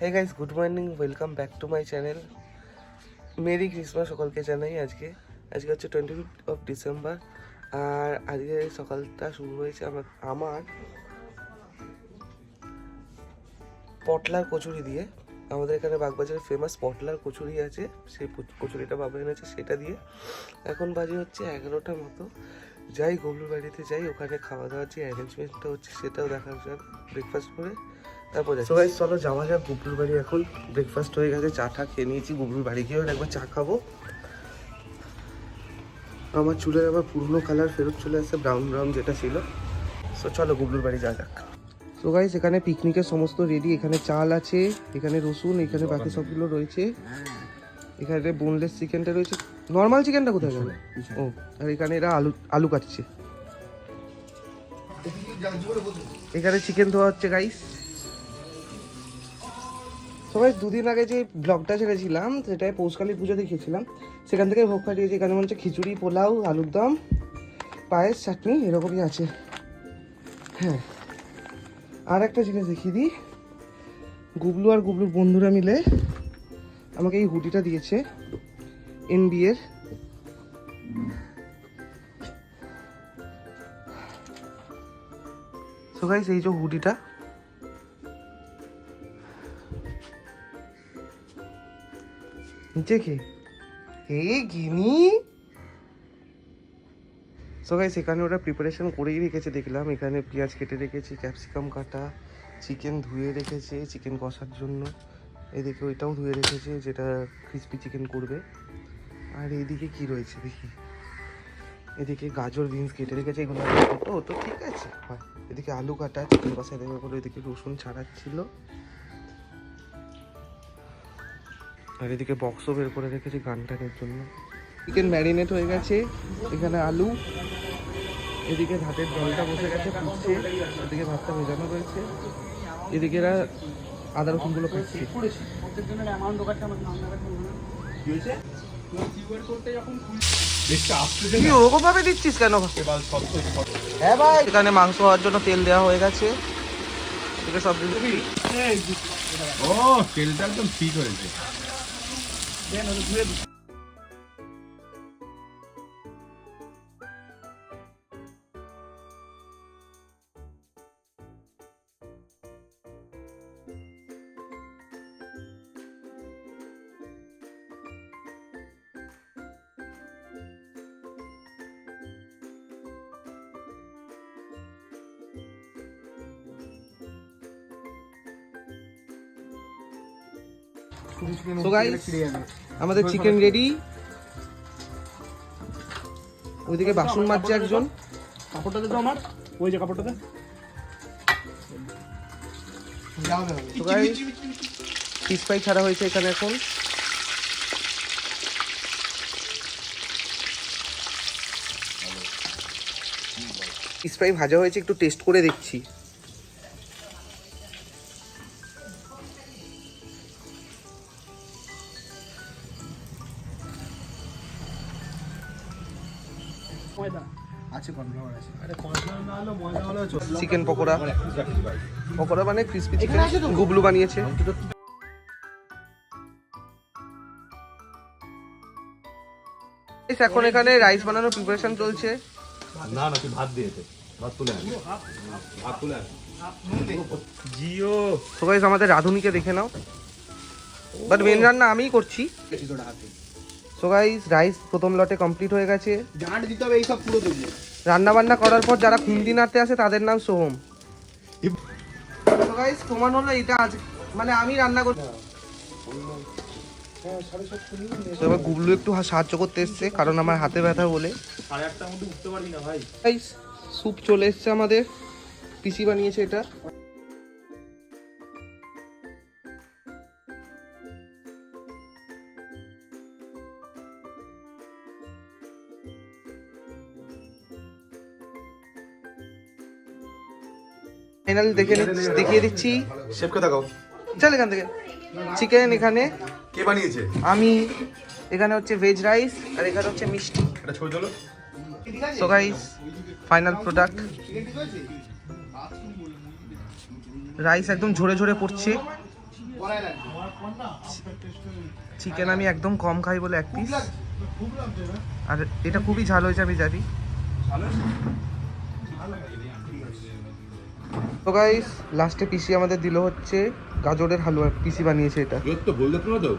Hey guys good morning welcome back to my channel merry Christmas সকলকে জানাই আজকে। আজকে হচ্ছে টোয়েন্টি ফিফথ অফ ডিসেম্বর আর আজকে সকালটা শুরু হয়েছে আমার আমার পটলার কচুরি দিয়ে। আমাদের এখানে বাগবাজারে ফেমাস পটলার কচুরি আছে। সেই কচুরিটা বাবা এনেছে সেটা দিয়ে। এখন বাজে হচ্ছে এগারোটা মতো। যাই গবলুর বাড়িতে যাই, ওখানে খাওয়া দাওয়ার যে অ্যারেঞ্জমেন্টটা হচ্ছে, সেটাও দেখা যাক ব্রেকফাস্ট করে। তারপর সো গাইস চলো যাওয়া যাক গুবলুর বাড়ি এখন। ব্রেকফাস্ট হয়ে গেছে চা টা খেয়ে নিয়েছি গুবলুর বাড়ি গিয়েও একবার চা খাব। আমার চুলের আবার পুরনো কালার ফেরত চলে আসছে ব্রাউন ব্রাউন যেটা ছিল। সো চলো গুবলুর বাড়ি যাওয়া যাক। সো গাইস এখানে পিকনিকের সমস্ত রেডি এখানে চাল আছে এখানে রসুন এখানে বাকি সবগুলো রয়েছে। এখানে বোনলেস চিকেনটা রয়েছে। নর্মাল চিকেনটা কোথায় গেল? ও আর এখানে এরা আলু আলু কাটছে। এখানে চিকেন ধোয়া হচ্ছে গাইস সবাই দুদিন আগে যে ব্লগটা ছেড়েছিলাম, সেটাই পৌষকালী পুজো দেখিয়েছিলাম। সেখান থেকে ভোগ খাটিয়েছি, এখানে মনে হচ্ছে খিচুড়ি, পোলাও, আলুর দম, পায়েস, চাটনি, এরকমই আছে। হ্যাঁ। আর একটা জিনিস দেখিয়ে দিই। গুবলু আর গুবলুর বন্ধুরা মিলে আমাকে এই হুডিটা দিয়েছে, এনবিএর। সো গাইস এই যে হুডিটা। নিচে কে? এই গিনি সো গাইস ওরা প্রিপারেশন করেই রেখেছে, দেখলাম। এখানে পেঁয়াজ কেটে রেখেছি ক্যাপসিকাম কাটা চিকেন ধুয়ে রেখেছে চিকেন কষার জন্য। এদিকে ওইটাও ধুয়ে রেখেছে, যেটা ক্রিস্পি চিকেন করবে। আর এদিকে কি রয়েছে দেখি। এদিকে গাজর বিনস কেটে রেখেছে, এগুলো তো তো ঠিক আছে। এদিকে আলু কাটা চিকেন কষা বলে এদিকে রসুন ছাড়াচ্ছিল। আর এদিকে বক্সও বের করে রেখেছি গান টানের জন্য। চিকেন ম্যারিনেট হয়ে গেছে এখানে আলু এদিকে ভাতের জলটা বসে গেছে ফুটছে এদিকে ভাতটা ভেজানো রয়েছে এদিকে এরা আদা রসুনগুলো খাচ্ছে কি ওরকম ভাবে দিচ্ছিস কেন? হ্যাঁ ভাই। এখানে মাংস হওয়ার জন্য তেল দেওয়া হয়ে গেছে। সব ও তেলটা একদম ঠিক হয়েছে। Vendo dos medos. So guys, আমাদের চিকেন রেডি ওইদিকে বাসন মাজছে একজন। কাপড়টাতে তো আমার। ওই যে কাপড়টাতে। ফ্রাই ছাড়া হয়েছে এখানে এখন। ফ্রাই ভাজা হয়েছে একটু টেস্ট করে দেখছি। ময়দা। আছে কর্নফ্লাওয়ার আছে। আরে কর্নফ্লাওয়ার না হলো ময়দা হলো চিকেন পকোড়া। পকোড়া মানে ক্রিসপি চিকেন গুবলু বানিয়েছে। এখন এখানে রাইস বানানোর প্রিপারেশন চলছে। না না তুই ভাত দিয়েছে। ভাত তুলে আন। ভাত তুলে আন। জিও। তো আমাদের রাঁধুনিকে দেখে নাও। বাট মেন রান্না আমিই করছি। সো গাইস রাইস প্রথম লটে কমপ্লিট হয়ে গেছে। জাঁট দিতে হবে এইসব পুরো দেবো রান্না বান্না করার পর যারা খুন্তি নাড়তে আসে তাদের নাম সোহম। তো গাইস প্রমাণ হলো এটা আজ মানে আমি রান্না করছি এবার গুবলু একটু সাহায্য করতে এসছে কারণ আমার হাতে ব্যথা বলে। সাড়ে আটটার মধ্যে উঠতে পারবি না ভাই। স্যুপ চলে এসছে আমাদের। পিসি বানিয়েছে এটা। ফাইনাল দেখে দেখিয়ে দিচ্ছি। শেফকে দেখাও। চল এখান থেকে। চিকেন এখানে। কে বানিয়েছে? আমি। এখানে হচ্ছে ভেজ রাইস আর এখানে হচ্ছে মিষ্টি। এটা ছবি তোলো so guys final product rice একদম ঝরে ঝরে পড়ছে। চিকেন আমি একদম কম খাই বলে এক পিস আর এটা খুবই ঝাল হয়েছে আমি জানি। তো গাইস লাস্টে পিসি আমাদের দিল হচ্ছে গাজরের হালুয়া পিসি বানিয়েছে এটা। তো বলতে তো